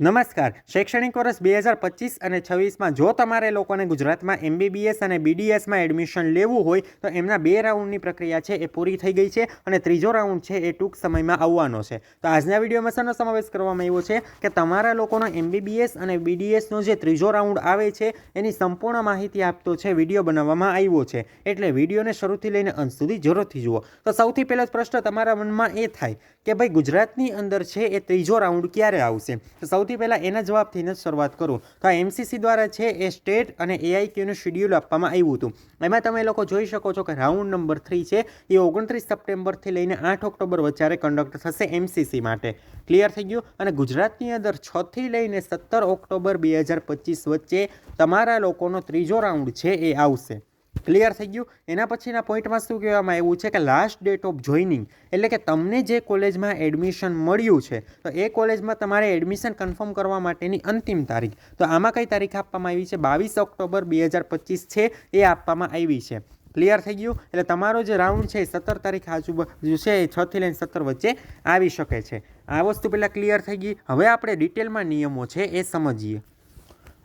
નમસ્કાર. શૈક્ષણિક વર્ષ બે હજાર પચીસ અને છવ્વીસમાં જો તમારે લોકોને ગુજરાતમાં એમબીબીએસ અને બીડીએસમાં એડમિશન લેવું હોય, તો એમના બે રાઉન્ડની પ્રક્રિયા છે એ પૂરી થઈ ગઈ છે અને ત્રીજો રાઉન્ડ છે એ ટૂંક સમયમાં આવવાનો છે. તો આજના વિડીયોમાં શેનો સમાવેશ કરવામાં આવ્યો છે કે તમારા લોકોનો એમબીબીએસ અને બીડીએસનો જે ત્રીજો રાઉન્ડ આવે છે, એની સંપૂર્ણ માહિતી આપતો છે વીડિયો બનાવવામાં આવ્યો છે. એટલે વિડીયોને શરૂથી લઈને અંત સુધી જરૂરથી જુઓ. તો સૌથી પહેલો પ્રશ્ન તમારા મનમાં એ થાય કે ભાઈ ગુજરાતની અંદર છે એ ત્રીજો રાઉન્ડ ક્યારે આવશે? સૌથી પહેલાં એના જવાબથી જ શરૂઆત કરું. તો આ એમસીસી દ્વારા છે એ સ્ટેટ અને એઆઈક્યુનું શેડ્યુલ આપવામાં આવ્યું હતું. એમાં તમે લોકો જોઈ શકો છો કે રાઉન્ડ નંબર થ્રી છે. એ ઓગણત્રીસ સપ્ટેમ્બરથી લઈને આઠ ઓક્ટોબર વચ્ચે કન્ડક્ટ થશે એમસીસી માટે. ક્લિયર થઈ ગયું? અને ગુજરાતની અંદર છથી લઈને સત્તર ઓક્ટોબર બે હજાર પચીસ વચ્ચે તમારા લોકોનો ત્રીજો રાઉન્ડ છે એ આવશે. ક્લિયર થઈ ગયું. એના પછીના પોઈન્ટમાં શું કહેવામાં આવ્યું છે કે લાસ્ટ ડેટ ઓફ જોઈનિંગ એટલે કે તમને જે કોલેજમાં એડમિશન મળ્યું છે, તો એ કોલેજમાં તમારે એડમિશન કન્ફર્મ કરવા માટેની અંતિમ તારીખ. તો આમાં કઈ તારીખ આપવામાં આવી છે? બાવીસ ઓક્ટોબર બે હજાર પચીસ છે, એ આપવામાં આવી છે. ક્લિયર થઈ ગયું? એટલે તમારો જે રાઉન્ડ છે એ સત્તર તારીખ આજુબાજુ છે એ છથી લઈને સત્તર વચ્ચે આવી શકે છે. આ વસ્તુ પહેલાં ક્લિયર થઈ ગઈ. હવે આપણે ડિટેલમાં નિયમો છે એ સમજીએ.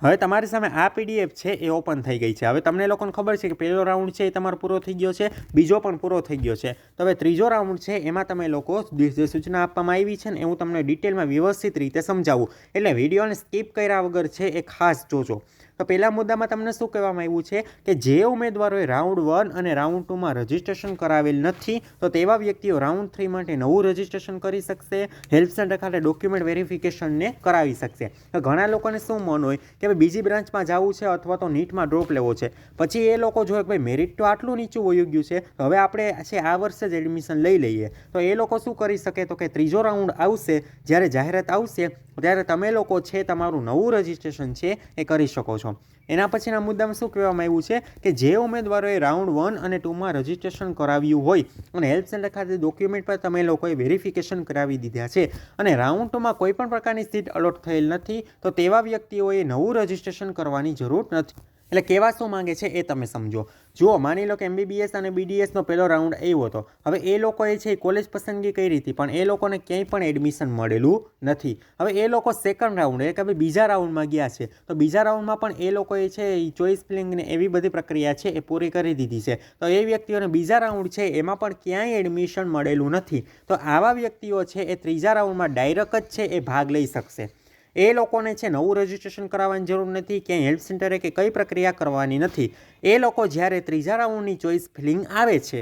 હવે તમારી સામે આ પીડીએફ છે એ ઓપન થઈ ગઈ છે. હવે તમને લોકોને ખબર છે કે પહેલો રાઉન્ડ છે એ તમારો પૂરો થઈ ગયો છે, બીજો પણ પૂરો થઈ ગયો છે. તો હવે ત્રીજો રાઉન્ડ છે એમાં તમે લોકો જે સૂચના આપવામાં આવી છે ને એ હું તમને ડિટેલમાં વ્યવસ્થિત રીતે સમજાવું. એટલે વિડીયોને સ્કીપ કર્યા વગર છે એ ખાસ જોજો. તો પહેલા મુદ્દામાં તમને શું કહેવામાં આવ્યું છે કે જે ઉમેદવારોએ રાઉન્ડ વન અને રાઉન્ડ ટુમાં રજિસ્ટ્રેશન કરાવેલ નથી, તો તેવા વ્યક્તિઓ રાઉન્ડ થ્રી માટે નવું રજિસ્ટ્રેશન કરી શકશે હેલ્પ સેન્ટર ખાતે ડોક્યુમેન્ટ વેરિફિકેશનને કરાવી શકશે. તો ઘણા લોકોને શું મન હોય કે ભાઈ બીજી બ્રાન્ચમાં જવું છે અથવા તો નીટમાં ડ્રોપ લેવો છે. પછી એ લોકો જોવે કે ભાઈ મેરિટ તો આટલું નીચું વયું ગયું છે હવે આપણે છે આ વર્ષે જ એડમિશન લઈ લઈએ. તો એ લોકો શું કરી શકે? તો કે ત્રીજો રાઉન્ડ આવશે, જ્યારે જાહેરાત આવશે, ત્યારે તમે લોકો છે તમારું નવું રજિસ્ટ્રેશન છે એ કરી શકો છો. એના પછીના મુદ્દામાં શું કહેવામાં આવ્યું છે કે જે ઉમેદવારોએ રાઉન્ડ વન અને ટુમાં રજિસ્ટ્રેશન કરાવ્યું હોય અને હેલ્પ સેન્ટર ખાતે ડોક્યુમેન્ટ પર તમે લોકોએ વેરિફિકેશન કરાવી દીધા છે અને રાઉન્ડ ટુમાં કોઈ પણ પ્રકારની સીટ અલોટ થયેલ નથી, તો તેવા વ્યક્તિઓએ નવું રજિસ્ટ્રેશન કરવાની જરૂર નથી. એટલે કેવા શું માંગે છે એ તમે સમજો. જુઓ, માની લો કે એમબીબીએસ અને બીડીએસનો પહેલો રાઉન્ડ આવ્યો હતો. હવે એ લોકોએ છે કોલેજ પસંદગી કરી હતી, પણ એ લોકોને ક્યાંય પણ એડમિશન મળેલું નથી. હવે એ લોકો સેકન્ડ રાઉન્ડ એટલે કે બીજા રાઉન્ડમાં ગયા છે. તો બીજા રાઉન્ડમાં પણ એ લોકોએ છે એ ચોઇસ ફિલિંગને એવી બધી પ્રક્રિયા છે એ પૂરી કરી દીધી છે. તો એ વ્યક્તિઓને બીજા રાઉન્ડ છે એમાં પણ ક્યાંય એડમિશન મળેલું નથી. તો આવા વ્યક્તિઓ છે એ ત્રીજા રાઉન્ડમાં ડાયરેક્ટ જ છે એ ભાગ લઈ શકશે. એ લોકોને છે નવું રજિસ્ટ્રેશન કરાવવાની જરૂર નથી, ક્યાંય હેલ્પ સેન્ટરે કે કઈ પ્રક્રિયા કરવાની નથી. એ લોકો જ્યારે ત્રીજા રાઉન્ડની ચોઇસ ફિલિંગ આવે છે,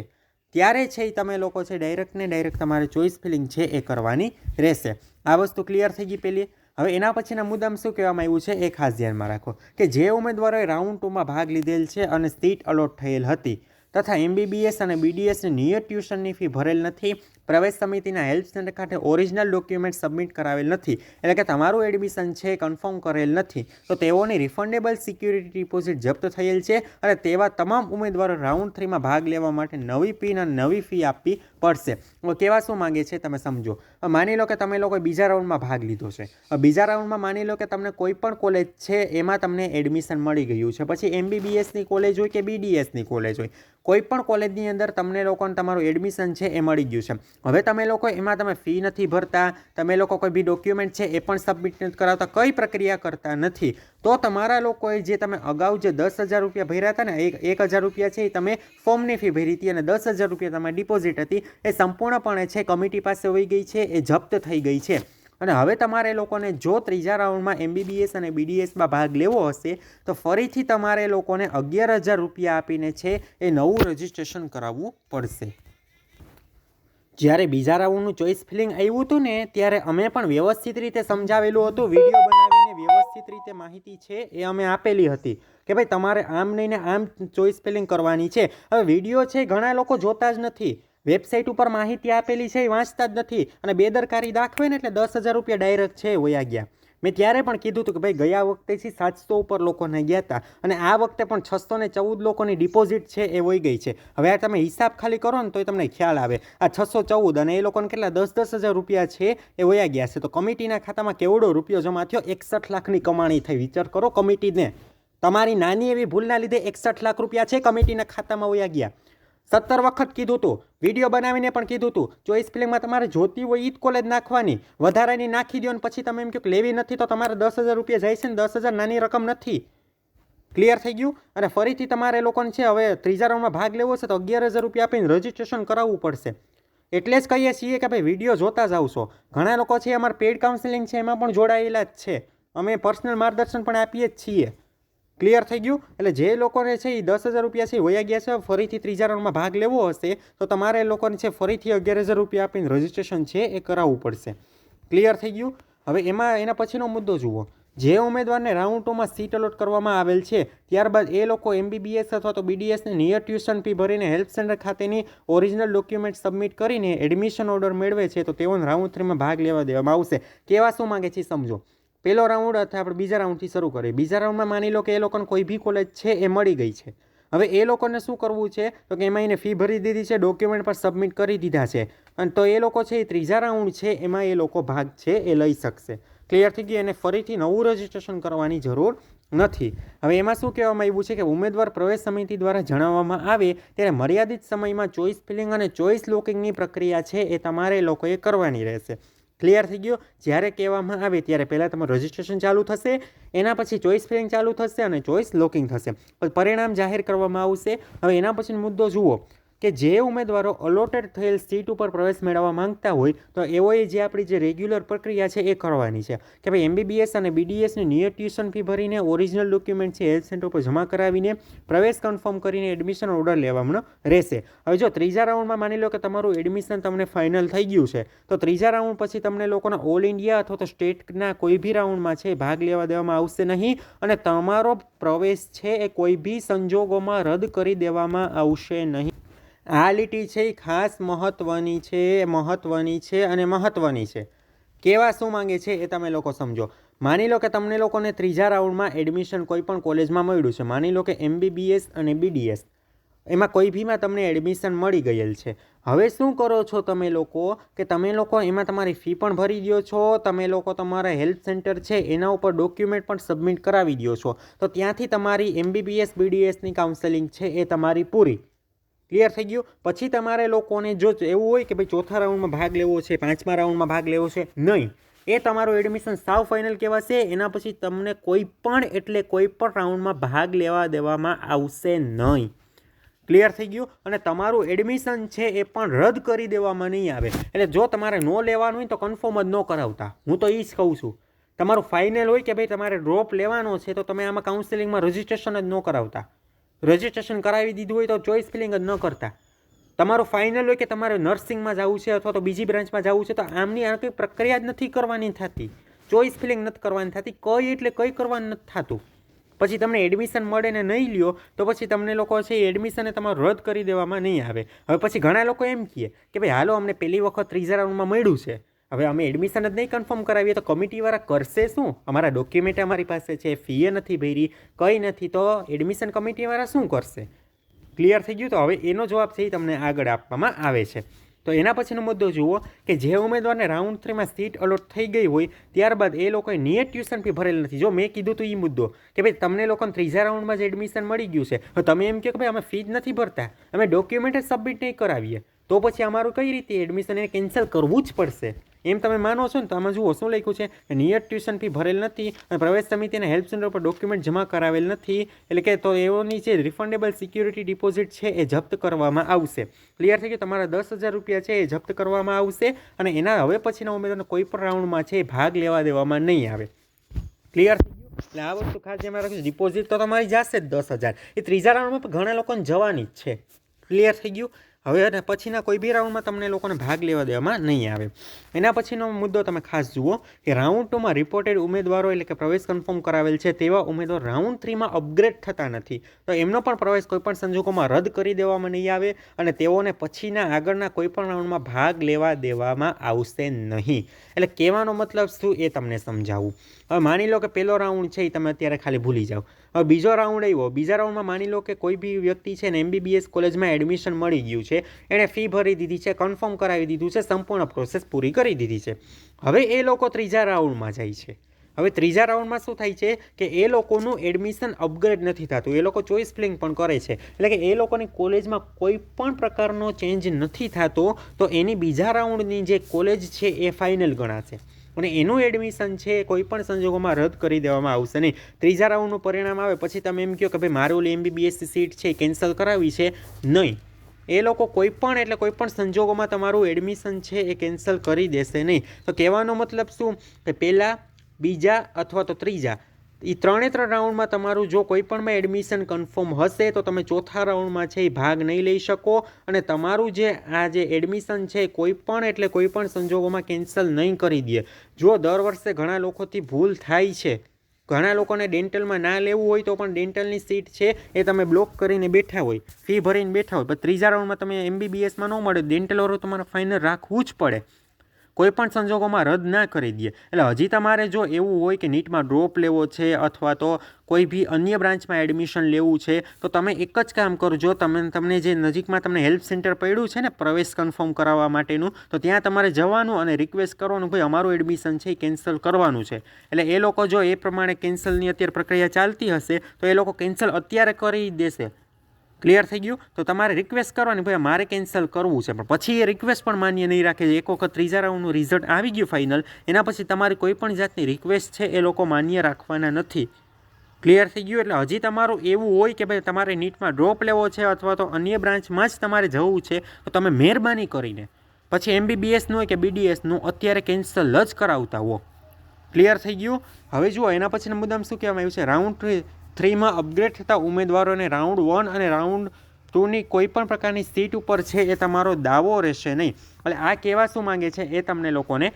ત્યારે છે એ તમે લોકો છે ડાયરેક્ટ ને ડાયરેક્ટ તમારે ચોઇસ ફિલિંગ છે એ કરવાની રહેશે. આ વસ્તુ ક્લિયર થઈ ગઈ પેલી. હવે એના પછીના મુદ્દામાં શું કહેવામાં આવ્યું છે એ ખાસ ધ્યાનમાં રાખો કે જે ઉમેદવારોએ રાઉન્ડ ટુમાં ભાગ લીધેલ છે અને સીટ અલોટ થયેલ હતી, તથા એમબીબીએસ અને બીડીએસની નિયત ટ્યુશનની ફી ભરેલ નથી પ્રવેશ સમિતિના હેલ્પ સેન્ટર ખાતે ઓરિજિનલ ડોક્યુમેન્ટ સબમિટ કરાવેલ નથી. એટલે કે તમારું એડમિશન છે, કન્ફર્મ કરેલ નથી. તો તેઓની રિફંડેબલ સિક્યુરિટી ડિપોઝિટ જપ્ત થયેલ છે અને તેવા તમામ ઉમેદવારો રાઉન્ડ થ્રીમાં ભાગ લેવા માટે નવી પિન અને નવી ફી આપવી પડશે. કેવા શું માંગે છે તમે સમજો. માની લો કે તમે લોકો બીજા રાઉન્ડમાં ભાગ લીધો છે. બીજા રાઉન્ડમાં માની લો કે તમને કોઈ પણ કોલેજ છે, એમાં તમને એડમિશન મળી ગયું છે. પછી એમબીબીએસની કોલેજ હોય કે બીડીએસની કોલેજ હોય. કોઈ પણ કોલેજની અંદર તમને લોકોને તમારું એડમિશન છે એ મળી ગયું છે. હવે તમે લોકો એમાં તમે ફી નથી ભરતા, તમે લોકો કોઈ બી ડોક્યુમેન્ટ છે એ પણ સબમિટ નથી કરાવતા, કઈ પ્રક્રિયા કરતા નથી. તો તમારા લોકોએ જે તમે અગાઉ જે દસ હજાર રૂપિયા ભર્યા હતા ને, એક એક હજાર રૂપિયા છે એ તમે ફોર્મની ફી ભરી હતી અને દસ હજાર રૂપિયા તમારી ડિપોઝિટ હતી, એ સંપૂર્ણપણે છે કમિટી પાસે હોઈ ગઈ છે, એ જપ્ત થઈ ગઈ છે. અને હવે તમારે લોકોને જો ત્રીજા રાઉન્ડમાં એમબીબીએસ અને બીડીએસમાં ભાગ લેવો હશે, તો ફરીથી તમારે લોકોને અગિયાર હજાર રૂપિયા આપીને છે એ નવું રજિસ્ટ્રેશન કરાવવું પડશે. જ્યારે બીજા રાઉન્ડનું ચોઇસ ફિલિંગ આવ્યું હતું ને, ત્યારે અમે પણ વ્યવસ્થિત રીતે સમજાવેલું હતું. વીડિયો બનાવીને વ્યવસ્થિત રીતે માહિતી છે એ અમે આપેલી હતી કે ભાઈ તમારે આમ નહીં ને આમ ચોઇસ ફિલિંગ કરવાની છે. હવે વીડિયો છે ઘણા લોકો જોતા જ નથી. વેબસાઇટ ઉપર માહિતી આપેલી છે, એ વાંચતા જ નથી. અને બેદરકારી દાખવે ને એટલે દસ હજાર રૂપિયા ડાયરેક્ટ છે, વયા ગયા. મેં ત્યારે પણ કીધું હતું કે ભાઈ, ગયા વખતેથી સાતસો ઉપર લોકોને ગયા હતા અને આ વખતે પણ છસો ને ચૌદ લોકોની ડિપોઝિટ છે, એ વહી ગઈ છે. હવે આ તમે હિસાબ ખાલી કરો ને તો તમને ખ્યાલ આવે. આ છસો ચૌદ અને એ લોકોને કેટલા? દસ દસ હજાર રૂપિયા છે, એ વયા ગયા છે. તો કમિટીના ખાતામાં કેવડો રૂપિયો જમા થયો? એકસઠ લાખની કમાણી થઈ. વિચાર કરો કમિટીને તમારી નાની એવી ભૂલના લીધે એકસઠ લાખ રૂપિયા છે કમિટીના ખાતામાં વયા ગયા. સત્તર વખત કીધું હતું વીડિયો બનાવીને પણ કીધું હતું ચોઈસ ફિલિંગમાં તમારે જોતી હોય ઈદ કોલેજ નાખવાની. વધારાની નાખી દો ને પછી તમે એમ કહો લેવી નથી તો તમારે દસ હજાર રૂપિયા જાય છે ને દસ હજાર નાની રકમ નથી. ક્લિયર થઈ ગયું? અને ફરીથી તમારે લોકોને છે હવે ત્રીજા રાઉન્ડમાં ભાગ લેવો છે તો અગિયાર હજાર રૂપિયા આપીને રજીસ્ટ્રેશન કરાવવું પડશે. એટલે જ કહીએ છીએ કે ભાઈ વીડિયો જોતા જ આવશો ઘણા લોકો છે અમારે પેડ કાઉન્સેલિંગ છે એમાં પણ જોડાયેલા જ છે. અમે પર્સનલ માર્ગદર્શન પણ આપીએ જ છીએ. ક્લિયર થઈ ગયું. એટલે જે લોકોને છે એ દસ હજાર રૂપિયા છે વયા ગયા છે. ફરીથી ત્રીજા રાઉન્ડમાં ભાગ લેવો હશે, તો તમારે એ લોકોને છે ફરીથી અગિયાર હજાર રૂપિયા આપીને રજીસ્ટ્રેશન છે એ કરાવવું પડશે. ક્લિયર થઈ ગયું? હવે એમાં, એના પછીનો મુદ્દો જુઓ. જે ઉમેદવારને રાઉન્ડ ટુમાં સીટ અલોટ કરવામાં આવેલ છે, ત્યારબાદ એ લોકો એમબીબીએસ અથવા તો બીડીએસને નિયર ટ્યુશન ફી ભરીને હેલ્પ સેન્ટર ખાતેની ઓરિજિનલ ડોક્યુમેન્ટ સબમિટ કરીને એડમિશન ઓર્ડર મેળવે છે, તો તેઓને રાઉન્ડ થ્રીમાં ભાગ લેવા દેવામાં આવશે. કેવા શું માંગે છે સમજો. પહેલો રાઉન્ડ અથવા આપણે બીજા રાઉન્ડથી શરૂ કરીએ. બીજા રાઉન્ડમાં માની લો કે એ લોકોને કોઈ બી કોલેજ છે એ મળી ગઈ છે. હવે એ લોકોને શું કરવું છે? તો કે એમાં એને ફી ભરી દીધી છે ડોક્યુમેન્ટ પણ સબમિટ કરી દીધા છે. અને તો એ લોકો છે એ ત્રીજા રાઉન્ડ છે, એમાં એ લોકો ભાગ છે, એ લઈ શકશે. ક્લિયર થઈ ગયું? એને ફરીથી નવું રજિસ્ટ્રેશન કરવાની જરૂર નથી. હવે એમાં શું કહેવામાં આવ્યું છે કે ઉમેદવાર પ્રવેશ સમિતિ દ્વારા જણાવવામાં આવે ત્યારે મર્યાદિત સમયમાં ચોઈસ ફિલિંગ અને ચોઈસ લોકિંગની પ્રક્રિયા છે એ તમારે લોકોએ કરવાની રહેશે. ક્લિયર થઈ ગયો. જ્યારે કહેવામાં આવે ત્યારે પહેલાં તમારું રજિસ્ટ્રેશન ચાલુ થશે, એના પછી ચોઈસ ફિલિંગ ચાલુ થશે અને ચોઈસ લોકિંગ થશે. પરિણામ જાહેર કરવામાં આવશે. હવે એના પછીનો મુદ્દો જુઓ. કે જે ઉમેદવારો અલોટેડ થયેલ સીટ ઉપર પ્રવેશ મેળવવા માંગતા હોય, તો એઓએ જે આપણી જે રેગ્યુલર પ્રક્રિયા છે એ કરવાની છે. કે ભાઈ એમબીબીએસ અને બીડીએસની નિયર ટ્યુશન ફી ભરીને ઓરિજિનલ ડોક્યુમેન્ટ છે હેલ્થ સેન્ટર પર જમા કરાવીને, પ્રવેશ કન્ફર્મ કરીને એડમિશન ઓર્ડર લેવાનો રહેશે. હવે જો ત્રીજા રાઉન્ડમાં માની લો કે તમારું એડમિશન તમને ફાઇનલ થઈ ગયું છે, તો ત્રીજા રાઉન્ડ પછી તમને લોકોના ઓલ ઇન્ડિયા અથવા તો સ્ટેટના કોઈ બી રાઉન્ડમાં છે ભાગ લેવા દેવામાં આવશે નહીં અને તમારો પ્રવેશ છે એ કોઈ બી સંજોગોમાં રદ કરી દેવામાં આવશે નહીં. આ લીટી છે એ ખાસ મહત્ત્વની છે મહત્ત્વની છે અને મહત્ત્વની છે. કેવા શું માંગે છે એ તમે લોકો સમજો. માની લો કે તમને લોકોને ત્રીજા રાઉન્ડમાં એડમિશન કોઈ પણ કોલેજમાં મળ્યું છે. માની લો કે એમબીબીએસ અને બીડીએસ. એમાં કોઈ બીમાં તમને એડમિશન મળી ગયેલ છે. હવે શું કરો છો તમે લોકો? કે તમે લોકો એમાં તમારી ફી પણ ભરી દો છો, તમે લોકો તમારા હેલ્થ સેન્ટર છે, એના ઉપર ડોક્યુમેન્ટ પણ સબમિટ કરાવી દો છો. તો ત્યાંથી તમારી એમબીબીએસ, બીડીએસની કાઉન્સેલિંગ છે એ તમારી પૂરી. ક્લિયર થઈ ગયું. પછી તમારે લોકોને જો એવું હોય કે ભાઈ ચોથા રાઉન્ડમાં ભાગ લેવો છે, પાંચમા રાઉન્ડમાં ભાગ લેવો છે, નહીં. એ તમારું એડમિશન સાવ ફાઇનલ કહેવાશે. એના પછી તમને કોઈ પણ એટલે કોઈ પણ રાઉન્ડમાં ભાગ લેવા દેવામાં આવશે નહીં. ક્લિયર થઈ ગયું? અને તમારું એડમિશન છે એ પણ રદ કરી દેવામાં નહીં આવે. એટલે જો તમારે ન લેવાનું હોય તો કન્ફર્મ જ ન કરાવતા. હું તો એ જ કહું છું. તમારું ફાઇનલ હોય કે ભાઈ તમારે ડ્રોપ લેવાનો છે તો તમે આમાં કાઉન્સેલિંગમાં રજિસ્ટ્રેશન જ ન કરાવતા. રજિસ્ટ્રેશન કરાવી દીધું હોય તો ચોઈસ ફિલિંગ જ ન કરતા. તમારું ફાઇનલ હોય કે તમારે નર્સિંગમાં જવું છે અથવા તો બીજી બ્રાન્ચમાં જવું છે તો આમની આ કંઈ પ્રક્રિયા જ નથી કરવાની થતી. ચોઈસ ફિલિંગ નથી કરવાની થતી. કઈ એટલે કઈ કરવાનું નથી થતું. પછી તમને એડમિશન મળે ને નહીં લ્યો, તો પછી તમને લોકો છે એ એડમિશન તમારું રદ કરી દેવામાં નહીં આવે. હવે પછી ઘણા લોકો એમ કહે કે ભાઈ, હાલો, અમને પહેલી વખત ત્રીજા રાઉન્ડમાં મળ્યું છે. હવે અમે એડમિશન જ નહીં કન્ફર્મ કરાવીએ તો કમિટીવાળા કરશે શું? અમારા ડોક્યુમેન્ટ અમારી પાસે છે ફીએ નથી ભરી, કંઈ નથી, તો એડમિશન કમિટીવાળા શું કરશે? ક્લિયર થઈ ગયું? તો હવે એનો જવાબ છે એ તમને આગળ આપવામાં આવે છે. તો એના પછીનો મુદ્દો જુઓ કે જે ઉમેદવારને રાઉન્ડ થ્રીમાં સીટ અલોટ થઈ ગઈ હોય, ત્યારબાદ એ લોકોએ નિયત ટ્યુશન ફી ભરેલ નથી. જો મેં કીધું તો એ મુદ્દો કે ભાઈ તમને લોકોને ત્રીજા રાઉન્ડમાં જ એડમિશન મળી ગયું છે, તો તમે એમ કહો કે ભાઈ અમે ફી જ નથી ભરતા, અમે ડોક્યુમેન્ટ જ સબમિટ નહીં કરાવીએ, તો પછી અમારું કઈ રીતે એડમિશન એ કેન્સલ કરવું જ પડશે? એમ તમે માનો છો ને તો આમાં જુઓ, શું લખ્યું છે? નિયત ટ્યુશન ફી ભરેલ નથી અને પ્રવેશ સમિતિના હેલ્પ સેન્ટર પર ડોક્યુમેન્ટ જમા કરાવેલ નથી. એટલે કે તો એઓની જે રિફંડેબલ સિક્યુરિટી ડિપોઝિટ છે એ જપ્ત કરવામાં આવશે. ક્લિયર થઈ ગયું? તમારા દસ હજાર રૂપિયા છે એ જપ્ત કરવામાં આવશે અને એના હવે પછીના ઉમેદવારને કોઈ પણ રાઉન્ડમાં છે એ ભાગ લેવા દેવામાં નહીં આવે. ક્લિયર થઈ ગયું? એટલે આ વસ્તુ ખાસ ધ્યાનમાં રાખજો. ડિપોઝિટ તો તમારી જશે જ દસ હજાર. એ ત્રીજા રાઉન્ડમાં પણ ઘણા લોકોને જવાની જ છે. ક્લિયર થઈ ગયું? હવે અને પછીના કોઈ બી રાઉન્ડમાં તમને લોકોને ભાગ લેવા દેવામાં નહીં આવે. એના પછીનો મુદ્દો તમે ખાસ જુઓ કે રાઉન્ડ ટુમાં રિપોર્ટેડ ઉમેદવારો એટલે કે પ્રવેશ કન્ફર્મ કરાવેલ છે તેવા ઉમેદવાર રાઉન્ડ થ્રીમાં અપગ્રેડ થતા નથી. તો એમનો પણ પ્રવેશ કોઈપણ સંજોગોમાં રદ કરી દેવામાં નહીં આવે અને તેઓને પછીના આગળના કોઈપણ રાઉન્ડમાં ભાગ લેવા દેવામાં આવશે નહીં. એટલે કહેવાનો મતલબ શું એ તમને સમજાવું. હવે માની લો કે પહેલો રાઉન્ડ છે એ તમે અત્યારે ખાલી ભૂલી જાઓ. હવે બીજો રાઉન્ડ આવ્યો. બીજા રાઉન્ડમાં માની લો કે કોઈ બી વ્યક્તિ છે ને એમબીબીએસ કોલેજમાં એડમિશન મળી ગયું છે, એણે ફી ભરી દીધી છે કન્ફર્મ કરાવી દીધું છે, સંપૂર્ણ પ્રોસેસ પૂરી કરી દીધી છે. હવે એ લોકો ત્રીજા રાઉન્ડમાં જાય છે. હવે ત્રીજા રાઉન્ડમાં શું થાય છે કે એ લોકોનું એડમિશન અપગ્રેડ નથી થતું. એ લોકો ચોઇસ ફિલિંગ પણ કરે છે. એટલે કે એ લોકોની કોલેજમાં કોઈ પણ પ્રકારનો ચેન્જ નથી થતો, તો એની બીજા રાઉન્ડની જે કોલેજ છે એ ફાઇનલ ગણાશે. અને એનું એડમિશન છે, કોઈ પણ સંજોગોમાં રદ કરી દેવામાં આવશે નહીં. ત્રીજા રાઉન્ડનું પરિણામ આવે, પછી તમે એમ કહો કે ભાઈ મારું એમબીબીએસ સીટ છે કેન્સલ કરાવી છે. નહીં. એ લોકો કોઈ પણ, એટલે કોઈ પણ સંજોગોમાં તમારું એડમિશન છે, એ કેન્સલ કરી દેશે નહીં. તો કહેવાનો મતલબ શું? કે પહેલાં, બીજા અથવા તો ત્રીજા. એ ત્રણે ત્રણ રાઉન્ડમાં તમારું જો કોઈ પણમાં એડમિશન કન્ફર્મ હશે, તો તમે ચોથા રાઉન્ડમાં છે એ ભાગ નહીં લઈ શકો. અને તમારું જે, આ જે એડમિશન છે કોઈ પણ, એટલે કોઈ પણ સંજોગોમાં કેન્સલ નહીં કરી દે. જો દર વર્ષે ઘણા લોકોથી ભૂલ થાય છે, ઘણા લોકોને ડેન્ટલમાં ના લેવું હોય તો પણ ડેન્ટલની સીટ છે એ તમે બ્લોક કરીને બેઠા હોય ફી ભરીને બેઠા હોય. પણ ત્રીજા રાઉન્ડમાં તમે એમબીબીએસમાં ન મળે ડેન્ટલ વાળું તમારે ફાઇનલ રાખવું જ પડે. કોઈ પણ સંજોગોમાં રદ ના કરી દે એટલે હજી તમારે જો એવું હોય કે નીટમાં ડ્રોપ લેવો છે અથવા તો કોઈ બી અન્ય બ્રાન્ચમાં એડમિશન લેવું છે, તો તમે એક જ કામ કરજો તમે, તમને જે નજીકમાં તમને હેલ્પ સેન્ટર પડ્યું છે ને પ્રવેશ કન્ફર્મ કરાવવા માટેનું, તો ત્યાં તમારે જવાનું અને રિક્વેસ્ટ કરવાનું ભાઈ અમારું એડમિશન છે એ કેન્સલ કરવાનું છે. એટલે એ લોકો જો એ પ્રમાણે કેન્સલની અત્યારે પ્રક્રિયા ચાલતી હશે, તો એ લોકો કેન્સલ અત્યારે કરી દેશે. ક્લિયર થઈ ગયું? તો તમારે રિક્વેસ્ટ કરવાની ભાઈ મારે કેન્સલ કરવું છે. પણ પછી એ રિક્વેસ્ટ પણ માન્ય નહીં રાખે એક વખત ત્રીજા રાઉન્ડનું રિઝલ્ટ આવી ગયું ફાઇનલ એના પછી તમારી કોઈ પણ જાતની રિક્વેસ્ટ છે એ લોકો માન્ય રાખવાના નથી. ક્લિયર થઈ ગયું? એટલે હજી તમારું એવું હોય કે ભાઈ, તમારે નીટમાં ડ્રોપ લેવો છે અથવા તો અન્ય બ્રાન્ચમાં જ તમારે જવું છે, તો તમે મહેરબાની કરીને પછી એમબીબીએસનું હોય કે બીડીએસનું અત્યારે કેન્સલ જ કરાવતા હો. ક્લિયર થઈ ગયું? હવે જુઓ, એના પછીના મુદ્દામાં શું કહેવામાં આવ્યું છે? રાઉન્ડ થ્રીમાં અપગ્રેડ થતા ઉમેદવારોને રાઉન્ડ વન અને રાઉન્ડ ટુની કોઈ પણ પ્રકારની સીટ ઉપર છે એ તમારો દાવો રહેશે નહીં. એટલે આ કહેવા શું માંગે છે એ તમને લોકોને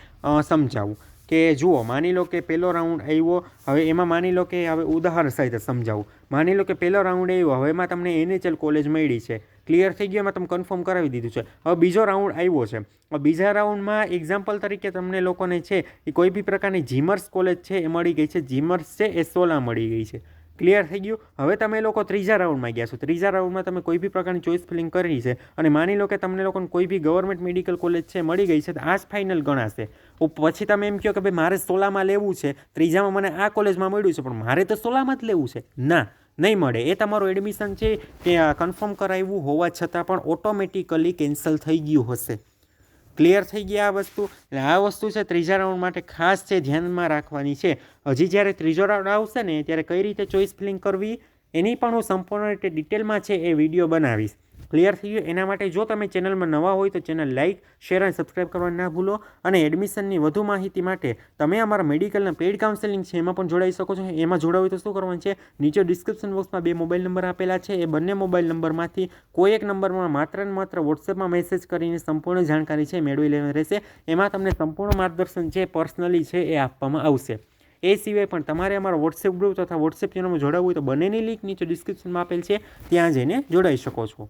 સમજાવું. કે જુઓ, માની લો કે પહેલો રાઉન્ડ આવ્યો, હવે એમાં માની લો કે હવે ઉદાહરણ સહિત સમજાવું. માની લો કે પહેલો રાઉન્ડ આવ્યો, હવે એમાં તમને એનએચએલ કોલેજ મળી છે. ક્લિયર થઈ ગયું, એમાં તમે કન્ફર્મ કરાવી દીધું છે. હવે બીજો રાઉન્ડ આવ્યો છે. હવે બીજા રાઉન્ડમાં એક્ઝામ્પલ તરીકે તમને લોકોને છે એ કોઈ બી પ્રકારની જીમર્સ કોલેજ છે એ મળી ગઈ છે. જીમર્સ છે એ સોલા મળી ગઈ છે. ક્લિયર થઈ ગયું. હવે તમે લોકો ત્રીજા રાઉન્ડમાં ગયા છો. ત્રીજા રાઉન્ડમાં તમે કોઈ બી પ્રકારની ચોઈસ ફિલિંગ કરી છે અને માની લો કે તમને લોકોને કોઈ બી ગવર્મેન્ટ મેડિકલ કોલેજ છે, મળી ગઈ છે, તો આ જ ફાઇનલ ગણાશે પછી તમે એમ કહો કે ભાઈ મારે સોલામાં લેવું છે, ત્રીજામાં મને આ કોલેજમાં મળ્યું છે, પણ મારે તો સોલામાં જ લેવું છે. ના, નહીં મળે. એ તમારું એડમિશન છે કે કન્ફર્મ કરાવ્યું હોવા છતાં પણ ઓટોમેટિકલી કેન્સલ થઈ ગયું હશે. ક્લિયર થઈ ગયા આ વસ્તુ. એટલે આ વસ્તુ છે ત્રીજા રાઉન્ડ માટે ખાસ છે ધ્યાનમાં રાખવાની છે. હજી જ્યારે ત્રીજો રાઉન્ડ આવશે ને ત્યારે કઈ રીતે ચોઈસ ફિલિંગ કરવી એની પણ હું સંપૂર્ણ રીતે ડિટેલમાં છે એ વીડિયો બનાવીશ. ક્લિયર થઈ ગયું. એના માટે જો તમે ચેનલમાં નવા હોય તો ચેનલ લાઇક શેર અને સબસ્ક્રાઇબ કરવાનું ના ભૂલો. અને એડમિશનની વધુ માહિતી માટે તમે અમારા મેડિકલના પેડ કાઉન્સેલિંગ છે એમાં પણ જોડાઈ શકો છો. એમાં જોડાવું તો શું કરવાનું છે? નીચે ડિસ્ક્રિપ્શન બોક્સમાં બે મોબાઈલ નંબર આપેલા છે. એ બંને મોબાઈલ નંબરમાંથી કોઈ એક નંબરમાં માત્ર ને માત્ર વોટ્સએપમાં મેસેજ કરીને સંપૂર્ણ જાણકારી છે મેળવી લેવાની રહેશે. એમાં તમને સંપૂર્ણ માર્ગદર્શન છે પર્સનલી છે એ આપવામાં આવશે. એ સિવાય પણ તમારે અમારા વોટ્સએપ ગ્રુપ તથા વોટ્સએપ ચેનલમાં જોડાવવું હોય તો બંનેની લિંક નીચે ડિસ્ક્રિપ્શનમાં આપેલ છે. ત્યાં જઈને જોડાઈ શકો છો.